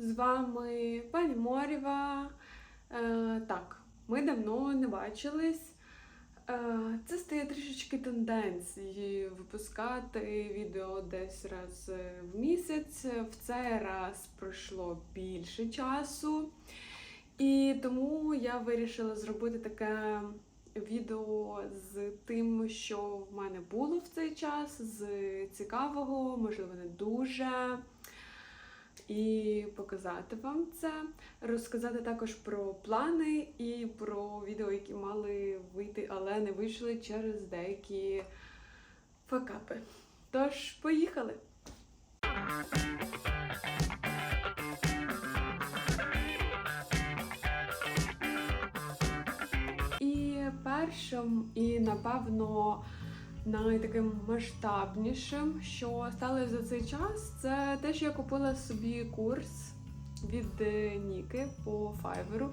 З вами пані Морєва. Е, так, ми давно не бачились. Е, це стає трішечки тенденцією випускати відео десь раз е, в місяць. В цей раз пройшло більше часу. І тому я вирішила зробити таке відео з тим, що в мене було в цей час, з цікавого, можливо, не дуже. І показати вам це, розказати також про плани і про відео, які мали вийти, але не вийшли через деякі факапи. Тож, поїхали! І першим, і напевно найтаким масштабнішим, що сталося за цей час, це те, що я купила собі курс від е, Ніки по Файверу.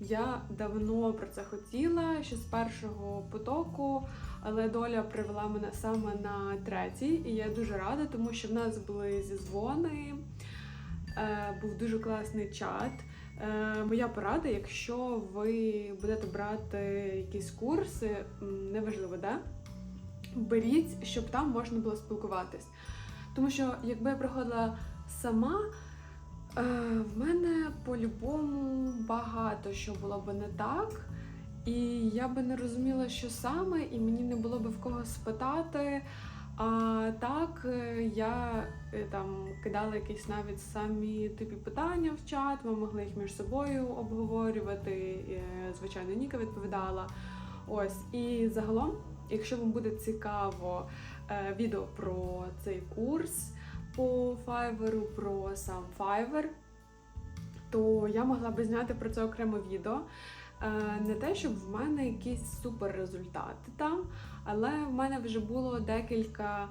Я давно про це хотіла, ще з першого потоку, але доля привела мене саме на третій, і я дуже рада, тому що в нас були зізвони, е, був дуже класний чат. Е, Моя порада, якщо ви будете брати якісь курси, неважливо, де, беріть, щоб там можна було спілкуватись. Тому що якби я приходила сама, е, в мене по-любому багато що було б не так. І я би не розуміла, що саме, і мені не було б в кого спитати. А так е, я е, там кидала якісь навіть самі типі питання в чат, ми могли їх між собою обговорювати. Звичайно, Ніка відповідала. Ось і загалом, якщо вам буде цікаво е, відео про цей курс по Fiverr, про сам Fiverr, то я могла би зняти про це окреме відео. Е, Не те, щоб в мене якісь супер результати там, але в мене вже було декілька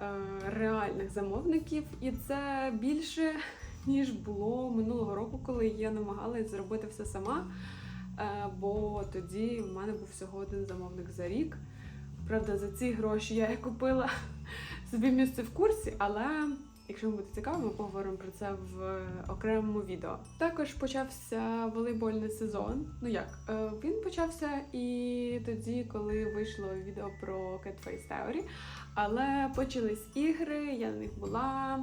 е, реальних замовників, і це більше ніж було минулого року, коли я намагалась зробити все сама. Бо тоді в мене був всього один замовник за рік. Правда, за ці гроші я купила собі місце в курсі, але якщо вам буде цікаво, ми поговоримо про це в окремому відео. Також почався волейбольний сезон. Ну як, е, він почався і тоді, коли вийшло відео про Catface Theory, але почались ігри, я на них була.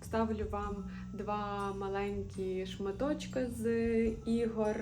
Вставлю вам два маленькі шматочка з ігор.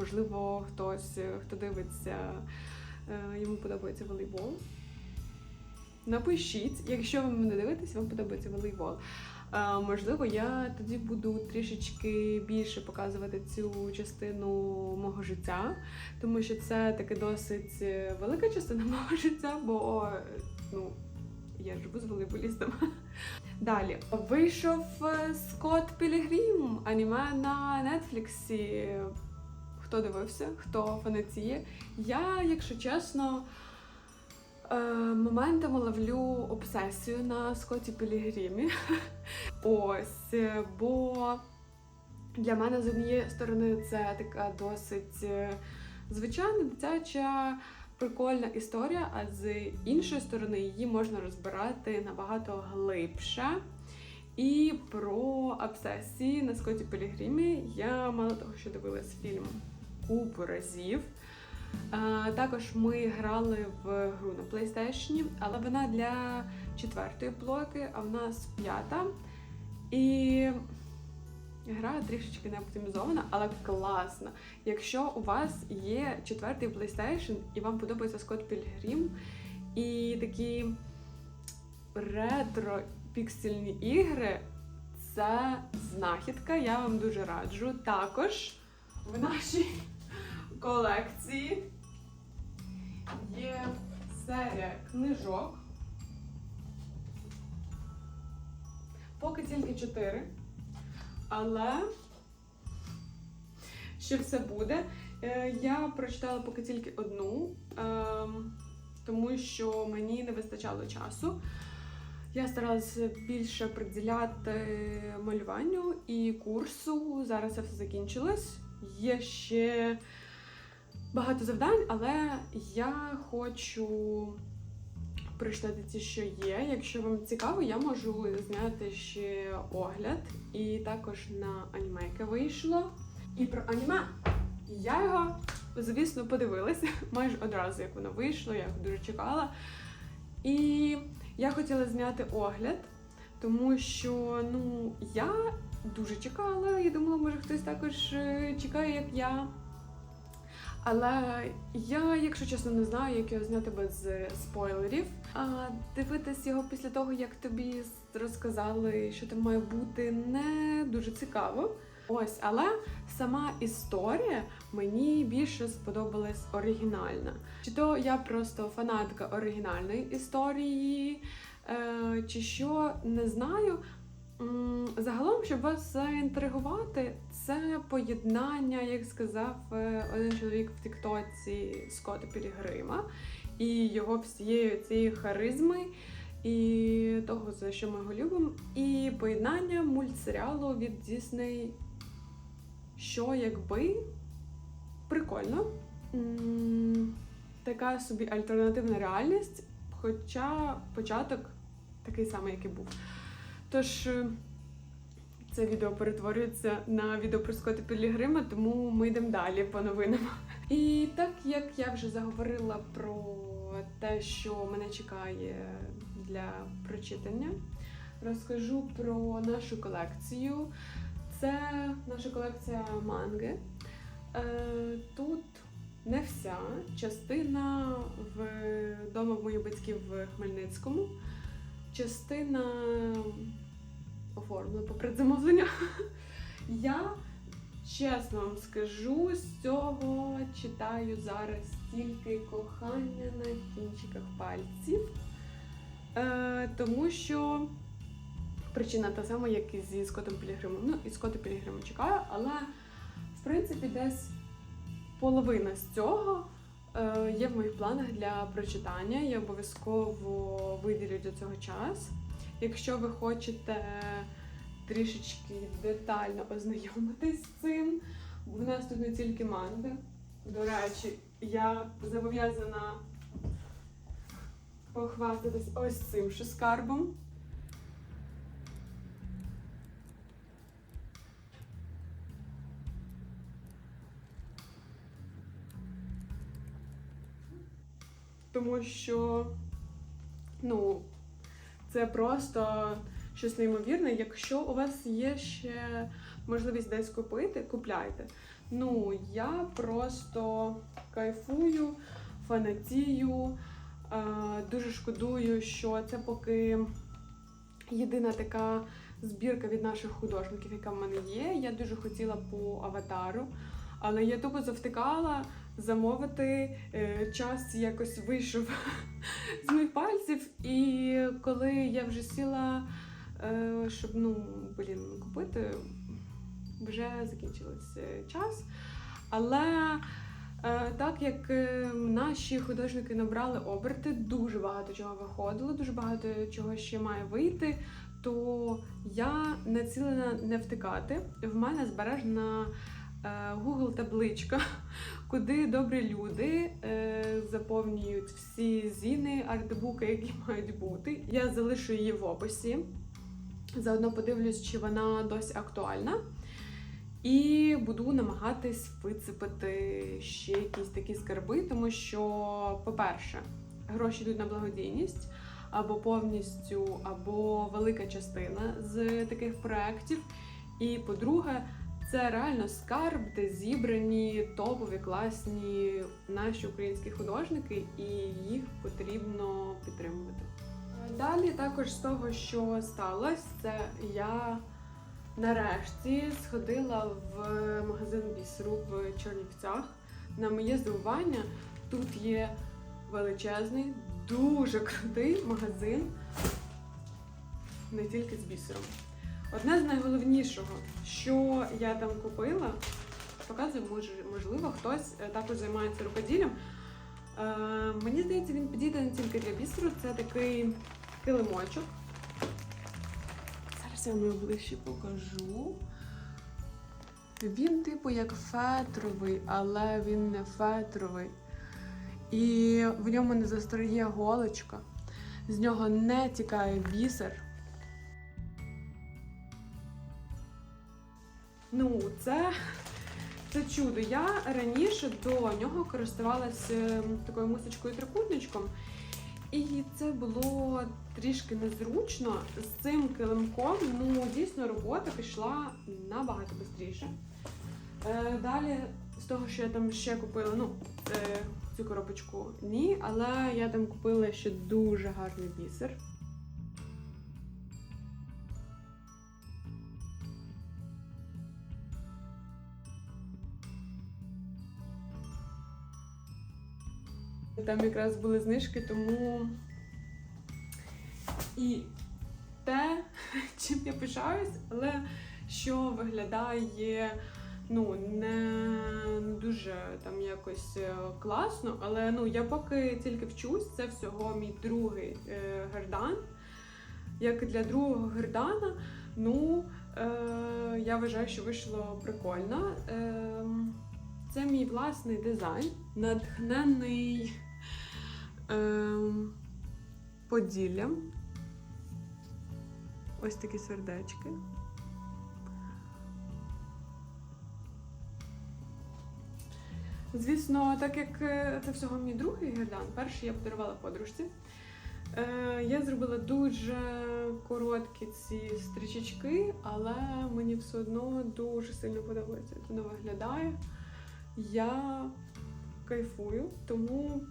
Можливо, хтось, е, хто дивиться, е, йому подобається волейбол. Напишіть, якщо ви мене дивитесь, вам подобається волейбол. Е, Можливо, я тоді буду трішечки більше показувати цю частину мого життя, тому що це таки досить велика частина мого життя, бо ну, я живу з волейболістом. Далі вийшов Скотт Пілігрім, аніме на Нетфліксі. Хто дивився, хто фанатіє. Я, якщо чесно, е, моментами ловлю обсесію на Скотті Пілігримі. Ось, бо для мене з однієї сторони це така досить е, звичайна дитяча. Прикольна історія, а з іншої сторони її можна розбирати набагато глибше. І про обсесії на Скотті Пілігримі я мало того, що дивилась фільм купу разів. Також ми грали в гру на PlayStation, але вона для четвертої блоки, а в нас п'ята. І гра трішечки не оптимізована, але класна. Якщо у вас є четвертий PlayStation і вам подобається Scott Pilgrim і такі ретро піксельні ігри, це знахідка, я вам дуже раджу. Також в нашій колекції є серія книжок. Поки тільки чотири. Але ще все буде. Е, Я прочитала поки тільки одну, ем, тому що мені не вистачало часу. Я старалася більше приділяти малюванню і курсу. Зараз це все закінчилось. Є ще багато завдань, але я хочу прочитати ті, що є. Якщо вам цікаво, я можу зняти ще огляд. І також на аніме, яке вийшло. І про аніме я його, звісно, подивилася майже одразу, як воно вийшло, я його дуже чекала. І я хотіла зняти огляд, тому що ну, я дуже чекала і думала, може хтось також е, чекає, як я. Але я, якщо чесно, не знаю, як його зняти без е, спойлерів. А дивитись його після того, як тобі розказали, що там має бути, не дуже цікаво. Ось, але сама історія мені більше сподобалась оригінальна. Чи то я просто фанатка оригінальної історії, е, чи що, не знаю. Загалом, щоб вас заінтригувати, це поєднання, як сказав е, один чоловік в Тіктоці Скотта Пілігрима, і його всієї цієї харизми, і того, за що ми його любимо, і поєднання мультсеріалу від Disney що якби прикольно. Така собі альтернативна реальність, хоча початок такий самий, як і був. Тож це відео перетворюється на відео про Скотта Пілігрима, тому ми йдемо далі по новинам. І так як я вже заговорила про те, що мене чекає для прочитання, розкажу про нашу колекцію. Це наша колекція манги. Е, Тут не вся частина в дома в моїх батьків в Хмельницькому. Частина оформлена по предзамовленню. Я чесно вам скажу, з цього читаю зараз тільки кохання на кінчиках пальців. Е, тому що причина та сама, як і зі Скоттом Пілігримом. Ну, і Скотта Пілігрима чекаю, але в принципі десь половина з цього е, є в моїх планах для прочитання. Я обов'язково виділю до цього час. Якщо ви хочете трішечки детально ознайомитись з цим, в нас тут не тільки манга. До речі, я зобов'язана похвастатись ось цим ще скарбом. Тому що, ну, це просто щось неймовірне. Якщо у вас є ще можливість десь купити, купляйте. Ну, я просто кайфую, фанатію, дуже шкодую, що це поки єдина така збірка від наших художників, яка в мене є. Я дуже хотіла по аватару, але я тупо завтикала замовити. е, Час якось вийшов з моїх пальців, і коли я вже сіла, е, щоб ну, блін, купити, вже закінчився час. Але е, так як е, наші художники набрали оберти, дуже багато чого виходило, дуже багато чого ще має вийти. То я націлена не втикати. В мене збережена е, Google табличка, куди добрі люди е, заповнюють всі зіни, артбуки, які мають бути. Я залишу її в описі. Заодно подивлюсь, чи вона досі актуальна. І буду намагатись вицепити ще якісь такі скарби, тому що, по-перше, гроші йдуть на благодійність або повністю, або велика частина з таких проєктів. І по-друге, це реально скарб, де зібрані топові класні наші українські художники, і їх потрібно підтримувати. Далі також з того, що сталося, це я нарешті сходила в магазин бісеру в Чернівцях на моє здивування, тут є величезний, дуже крутий магазин не тільки з бісером. Одне з найголовнішого, що я там купила, показую, можливо, хтось е, також займається рукоділлям. Е, мені здається, він підійде не тільки для бісеру, це такий килимочок. Зараз я вам його ближче покажу. Він, типу, як фетровий, але він не фетровий. І в ньому не застряє голочка, з нього не тікає бісер. Ну, це, це чудо. Я раніше до нього користувалася такою мисочкою трикутничком, і це було трішки незручно. З цим килимком, ну, дійсно, робота пішла набагато швидше. Е, далі, з того, що я там ще купила, ну, е, цю коробочку ні, але я там купила ще дуже гарний бісер. Там якраз були знижки, тому і те, чим я пишаюсь, але що виглядає ну, не дуже там якось е, класно. Але ну, я поки тільки вчусь, це всього мій другий е, гердан. Як для другого гердана, ну е, я вважаю, що вийшло прикольно. Е, це мій власний дизайн, натхнений е, поділлям. Ось такі сердечки. Звісно, так як е, це всього мій другий гердан, перший я подарувала подружці. Е, Я зробила дуже короткі ці стрічечки, але мені все одно дуже сильно подобається, як воно виглядає. Я кайфую, тому,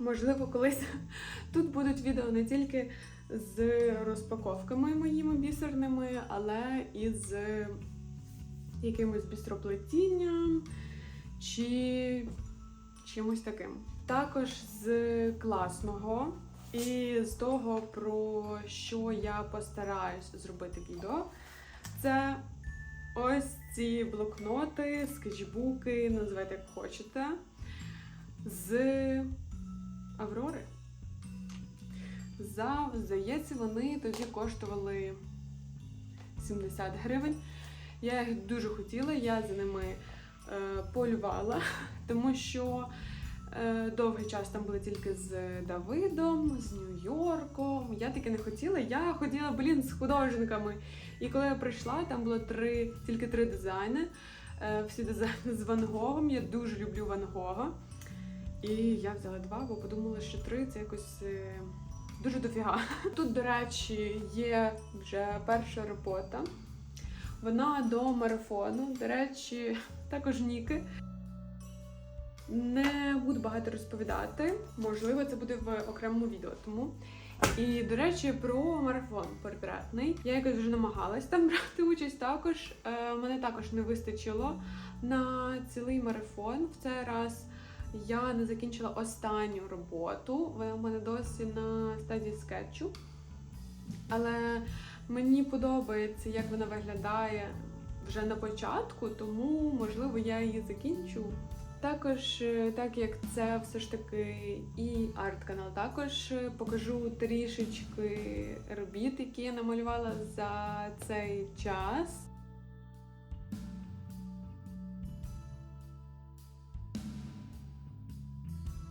можливо, колись тут будуть відео не тільки з розпаковками моїми бісерними, але і з якимось бістроплетінням чи чимось таким. Також з класного і з того, про що я постараюсь зробити відео, це ось ці блокноти, скетчбуки, називайте як хочете, з Аврори. За, здається, вони тоді коштували 70 гривень. Я їх дуже хотіла, я за ними е, полювала, тому що е, довгий час там були тільки з Давидом, з Нью-Йорком. Я таке не хотіла. Я хотіла, блін, з художниками. І коли я прийшла, там було три, тільки три дизайни. Е, всі дизайни з Ван Гогом. Я дуже люблю Ван Гога. І я взяла два, бо подумала, що три це якось. е, Дуже дофіга. Тут, до речі, є вже перша робота. Вона до марафону. До речі, також ніки. Не буду багато розповідати. Можливо, це буде в окремому відео. Тому. І, до речі, про марафон портретний. Я якось вже намагалась там брати участь також. Е, мене також не вистачило на цілий марафон. В цей раз я не закінчила останню роботу. Вона в мене досі на стадії скетчу. Але мені подобається, як вона виглядає вже на початку, тому можливо я її закінчу. Також, е, так як це все ж таки і арт-канал, також е, покажу трішечки робіт, які я намалювала за цей час.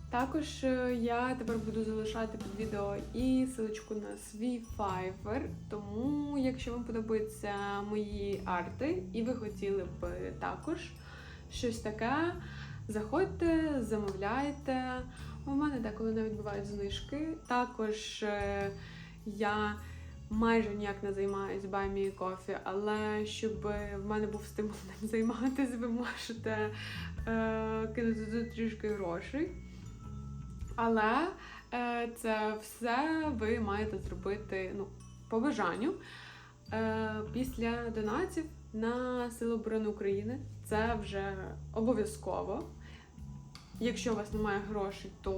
Також е, я тепер буду залишати під відео і силочку на свій Fiverr, тому якщо вам подобаються мої арти, і ви хотіли б також щось таке, заходьте, замовляйте. У мене деколи навіть бувають знижки. Також е, я майже ніяк не займаюсь баймі кофі, але щоб в мене був стимул ним займатися, ви можете е, кинути трішки грошей. Але е, це все ви маєте зробити ну, по бажанню е, після донатів на Сили оборони України. Це вже обов'язково. Якщо у вас немає грошей, то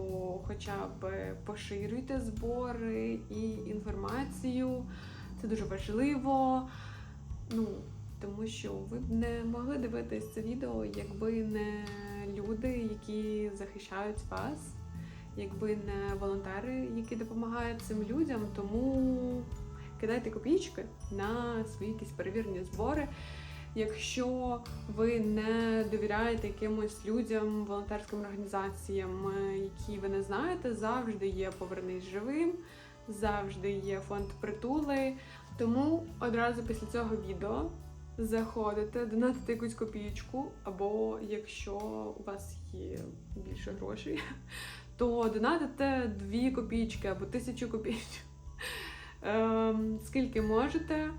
хоча б поширюйте збори і інформацію. Це дуже важливо. Ну, тому що ви б не могли дивитись це відео, якби не люди, які захищають вас, якби не волонтери, які допомагають цим людям. Тому кидайте копійки на свої якісь перевірені збори. Якщо ви не довіряєте якимось людям, волонтерським організаціям, е, які ви не знаєте, завжди є Повернись живим, завжди є фонд притули. Тому одразу після цього відео заходите, донатите якусь копійку, або якщо у вас є більше грошей, то донатите дві копійки або тисячу копійок. Ем, скільки можете.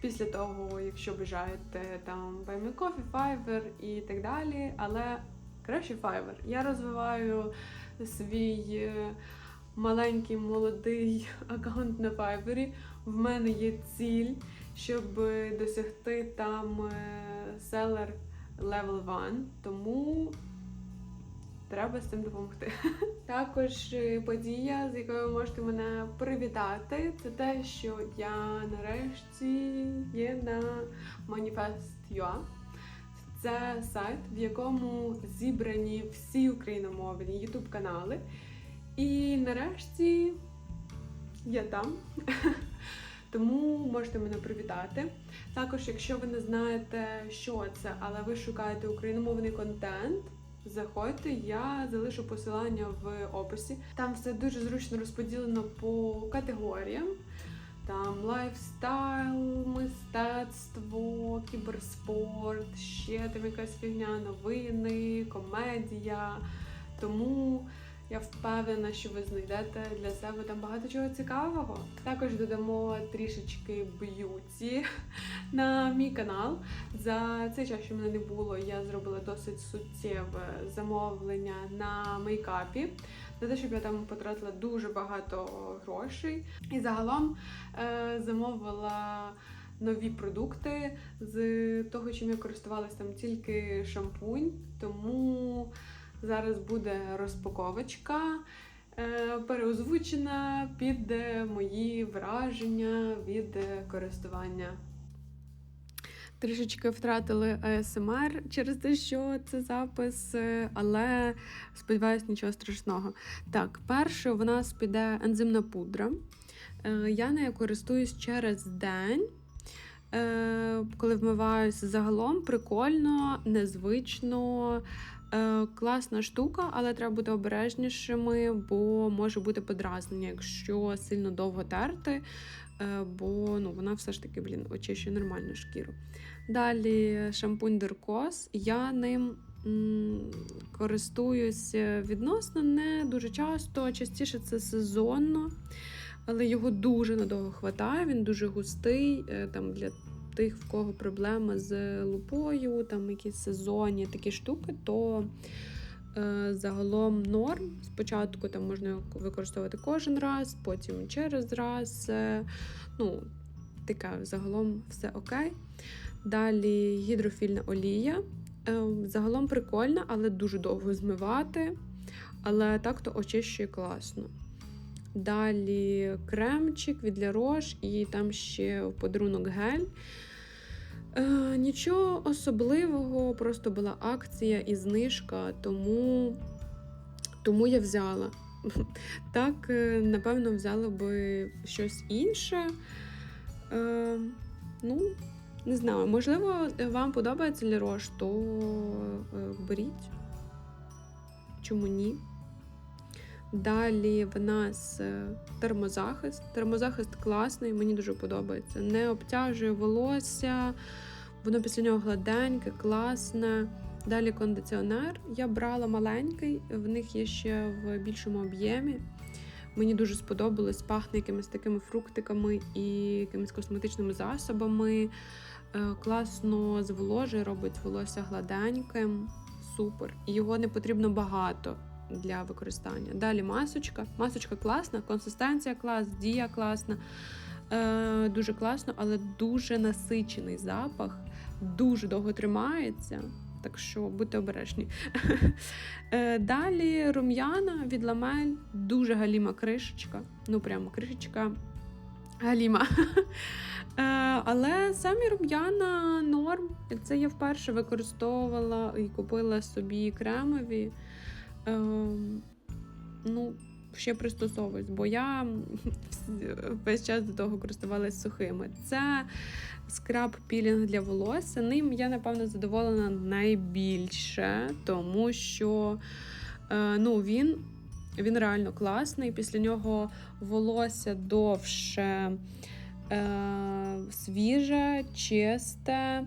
Після того, якщо бажаєте там Buy Coffee, Fiverr і так далі, але краще Fiverr. Я розвиваю свій е, маленький молодий аккаунт на Fiverr. В мене є ціль, щоб досягти там seller level 1, тому треба з цим допомогти. Також е, подія, з якою ви можете мене привітати, це те, що я нарешті є на Manifest.ua. Це сайт, в якому зібрані всі україномовні youtube канали. І нарешті я там. Тому можете мене привітати. Також, якщо ви не знаєте, що це, але ви шукаєте україномовний контент, заходьте, я залишу посилання в описі. Там все дуже зручно розподілено по категоріям. Там лайфстайл, мистецтво, кіберспорт, ще там якась фігня, новини, комедія. Тому я впевнена, що ви знайдете для себе там багато чого цікавого. Також додамо трішечки б'юті на мій канал. За цей час, що мене не було, я зробила досить суттєве замовлення на мейкапі. За те, щоб я там потратила дуже багато грошей. І загалом е, замовила нові продукти з того, чим я користувалася там тільки шампунь. Тому зараз буде розпаковочка. е, Переозвучена під мої враження від е, користування. Трішечки втратили АСМР через те, що це запис, е, але сподіваюсь, нічого страшного. Так, перше в нас піде ензимна пудра. Я нею користуюсь через день. Коли вмиваюся загалом, прикольно, незвично. Е, Класна штука, але треба бути обережнішими, бо може бути подразнення, якщо сильно довго терти, е, бо ну, вона все ж таки блін, очищує нормальну шкіру. Далі шампунь Деркос. Я ним користуюсь відносно не дуже часто, частіше це сезонно, але його дуже надовго хватає, він дуже густий. е, Там для тих, в кого проблеми з лупою, там якісь сезонні такі штуки, то е, загалом норм. Спочатку там можна використовувати кожен раз, потім через раз. Е, ну, таке загалом все окей. Далі гідрофільна олія. Е, загалом прикольна, але дуже довго змивати. Але так то очищує класно. Далі кремчик від La Roche і там ще в подарунок гель. Е, нічого особливого, просто була акція і знижка, тому, тому я взяла. Так, е, напевно, взяла би щось інше. Е, ну, не знаю, можливо, вам подобається Roche, то беріть. Чому ні? Далі в нас термозахист. Термозахист класний, мені дуже подобається. Не обтяжує волосся, воно після нього гладеньке, класне. Далі кондиціонер. Я брала маленький, в них є ще в більшому об'ємі. Мені дуже сподобалось, пахне якимись такими фруктиками і якимись косметичними засобами. Е, Класно зволожує, робить волосся гладеньким. Супер. Його не потрібно багато для використання. Далі масочка. Масочка класна, консистенція клас, дія класна. Е, дуже класно, але дуже насичений запах, дуже довго тримається. Так що будьте обережні. Е, Далі рум'яна від ламель, дуже галіма кришечка. Ну, прямо кришечка галіма. Е, Але самі рум'яна норм. Це я вперше використовувала і купила собі кремові. Ем, Ну, ще пристосовуюсь, бо я весь час до того користувалась сухими. Це скраб пілінг для волосся. Ним я, напевно, задоволена найбільше, тому що е, ну, він, він реально класний. Після нього волосся довше е, свіже, чисте.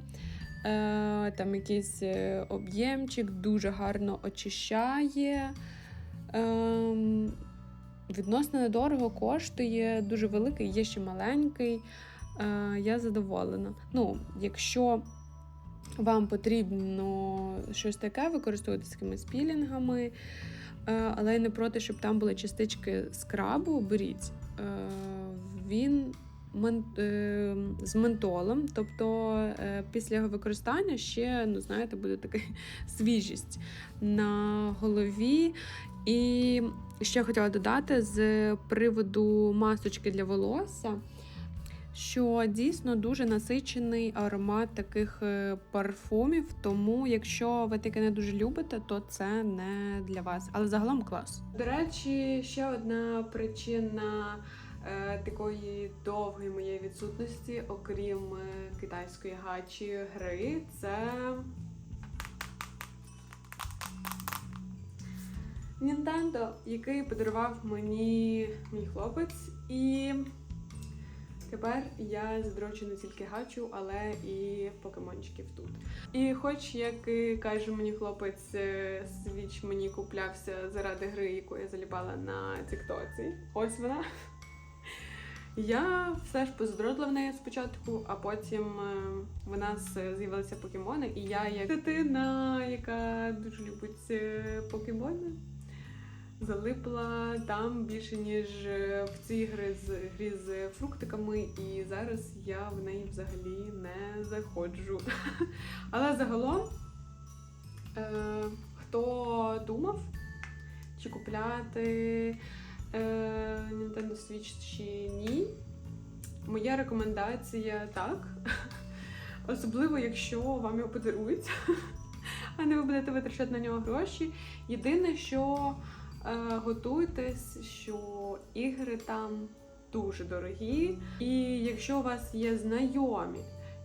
Е, там якийсь об'ємчик дуже гарно очищає. Ем, відносно недорого коштує, дуже великий, є ще маленький. Е, я задоволена. Ну, якщо вам потрібно щось таке, використовувати якимись пілінгами, е, але я не проти, щоб там були частички скрабу, беріть. Е, він з ментолом, тобто після його використання ще, ну знаєте, буде така свіжість на голові. І ще хотіла додати з приводу масочки для волосся, що дійсно дуже насичений аромат таких е, парфумів. Тому, якщо ви таке не дуже любите, то це не для вас. Але загалом клас. До речі, ще одна причина е, такої довгої моєї відсутності, окрім е, китайської гачі гри, це Нінтендо, який подарував мені мій хлопець, і тепер я задрочу не тільки гачу, але і покемончиків тут. І хоч, як і каже мені хлопець, е, свіч мені куплявся заради гри, яку я заліпала на Тіктоці. Ось вона. Я все ж позадротила в неї спочатку, а потім е, в нас з'явилися покемони, і я, як дитина, яка дуже любить е, покемони, залипла там більше, ніж е, в ці гри з грі з фруктиками, і зараз я в неї взагалі не заходжу. Але загалом, е, хто думав, чи купляти е, Nintendo Switch чи ні, моя рекомендація так. Особливо, якщо вам його подарують, а не ви будете витрачати на нього гроші. Єдине, що готуйтесь, що ігри там дуже дорогі. І якщо у вас є знайомі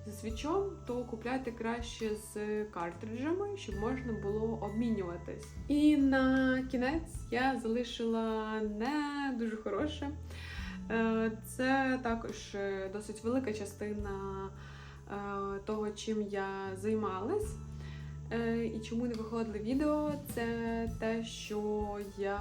зі свічом, то купляйте краще з картриджами, щоб можна було обмінюватись. І на кінець я залишила не дуже хороше. Е, Це також е, досить велика частина е, того, чим я займалась. Е, І чому не виходили відео, це те, що я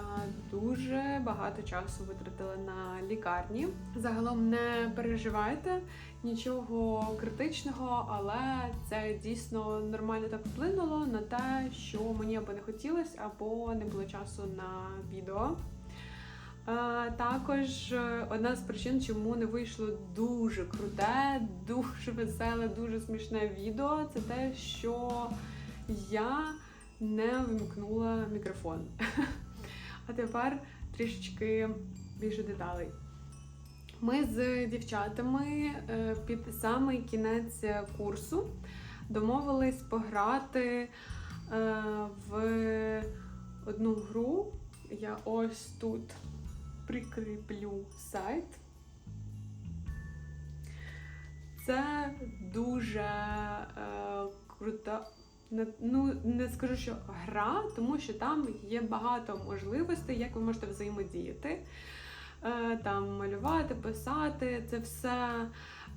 дуже багато часу витратила на лікарні. Загалом не переживайте нічого критичного, але це дійсно нормально так вплинуло на те, що мені або не хотілося, або не було часу на відео. Е, Також е, одна з причин, чому не вийшло дуже круте, дуже веселе, дуже смішне відео, це те, що я не вимкнула мікрофон. А тепер трішечки більше деталей. Ми з дівчатами е, під самий кінець курсу домовились пограти е, в одну гру. Я ось тут прикріплю сайт. Це дуже е, крута. Ну, не скажу, що гра, тому що там є багато можливостей, як ви можете взаємодіяти. Е, там малювати, писати, це все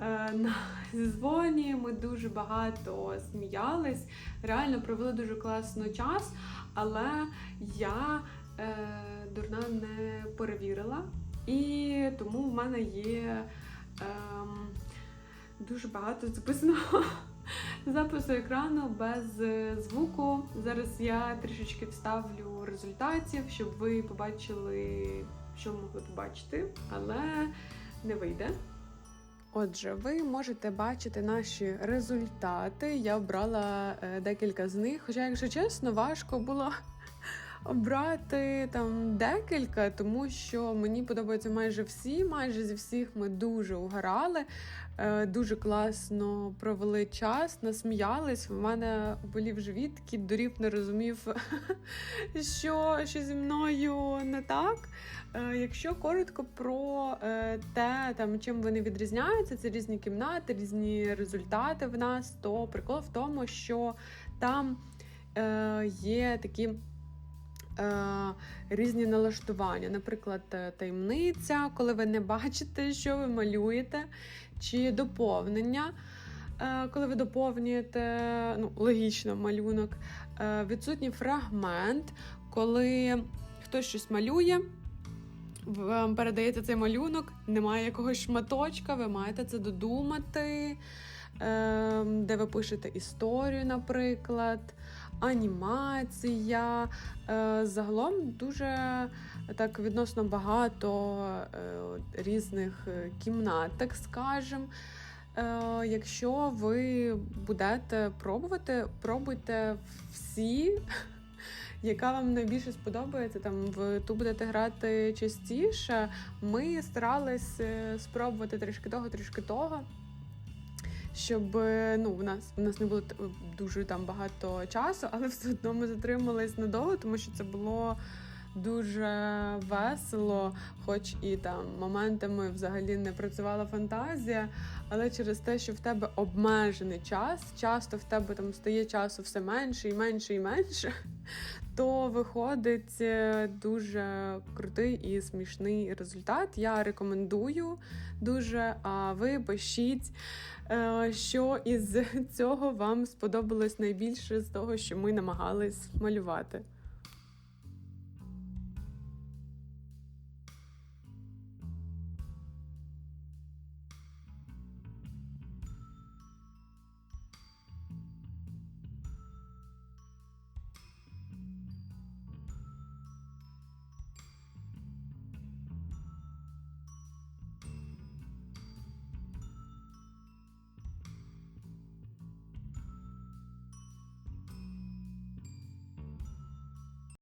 е, на зізвоні. Ми дуже багато сміялись, реально провели дуже класно час, але я е, дурна не перевірила. І тому в мене є е, дуже багато записаного запису екрану без е, звуку. Зараз я трішечки вставлю результатів, щоб ви побачили, що могли побачити, але не вийде. Отже, ви можете бачити наші результати. Я обрала е, декілька з них. Хоча, якщо чесно, важко було обрати там декілька, тому що мені подобаються майже всі. Майже зі всіх ми дуже угорали, е, дуже класно провели час, насміялись. У мене болів живіт, кіт дурів не розумів, що, що зі мною не так. Е, Якщо коротко про е, те, там чим вони відрізняються, це різні кімнати, різні результати в нас, то прикол в тому, що там є такі. Е, різні налаштування, наприклад, е, таємниця, коли ви не бачите, що ви малюєте, чи доповнення, е, коли ви доповнюєте ну, логічно малюнок, відсутній фрагмент, коли хтось щось малює. Вам передається цей малюнок, немає якогось шматочка, ви маєте це додумати, е, де ви пишете історію, наприклад, анімація. Е, Загалом дуже так відносно багато е, різних е, кімнат, так скажем. Е, Якщо ви будете пробувати, пробуйте всі яка вам найбільше сподобається, там в ту будете грати частіше. Ми старались спробувати трішки того, трішки того. Щоб е, ну, у нас у нас не було дуже там багато часу, але все одно ми затримались надовго, тому що це було дуже весело, хоч і там моментами взагалі не працювала фантазія, але через те, що в тебе обмежений час, часто в тебе там стає часу все менше і менше і менше, то виходить е, дуже крутий і смішний результат. Я рекомендую дуже. А ви пишіть, е, що із цього вам сподобалось найбільше з того, що ми намагались малювати.